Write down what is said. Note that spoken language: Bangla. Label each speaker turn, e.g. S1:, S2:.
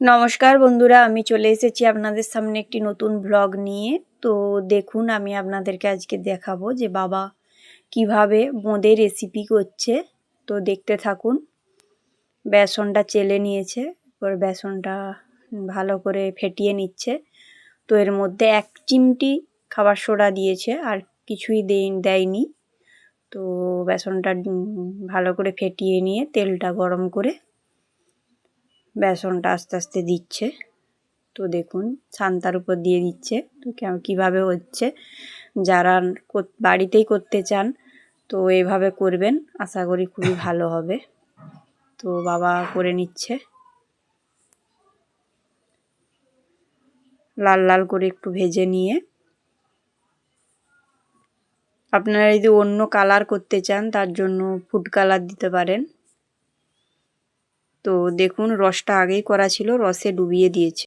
S1: নমস্কার বন্ধুরা, আমি চলে এসেছি আপনাদের সামনে একটি নতুন ব্লগ নিয়ে। তো দেখুন, আমি আপনাদেরকে আজকে দেখাবো যে বাবা কীভাবে বোঁদে রেসিপি করছে। তো দেখতে থাকুন, বেসনটা চেলে নিয়েছে, এবার বেসনটা ভালো করে ফেটিয়ে নিচ্ছে। তো এর মধ্যে এক চিমটি খাবার সোডা দিয়েছে, আর কিছুই দেয়নি। তো বেসনটা ভালো করে ফেটিয়ে নিয়ে তেলটা গরম করে বেসনটা আস্তে আস্তে দিচ্ছে। তো দেখুন ছান্তার উপর দিয়ে দিচ্ছে। তো কীভাবে হচ্ছে? যারা বাড়িতেই করতে চান, তো এভাবে করবেন। আশা করি খুবই ভালো হবে। তো বাবা করে নিচ্ছে। লাল লাল করে একটু ভেজে নিয়ে। আপনারা যদি অন্য কালার করতে চান, তার জন্য ফুড কালার দিতে পারেন। তো দেখুন রসটা আগেই করা ছিল রসে ডুবিয়ে দিয়েছে।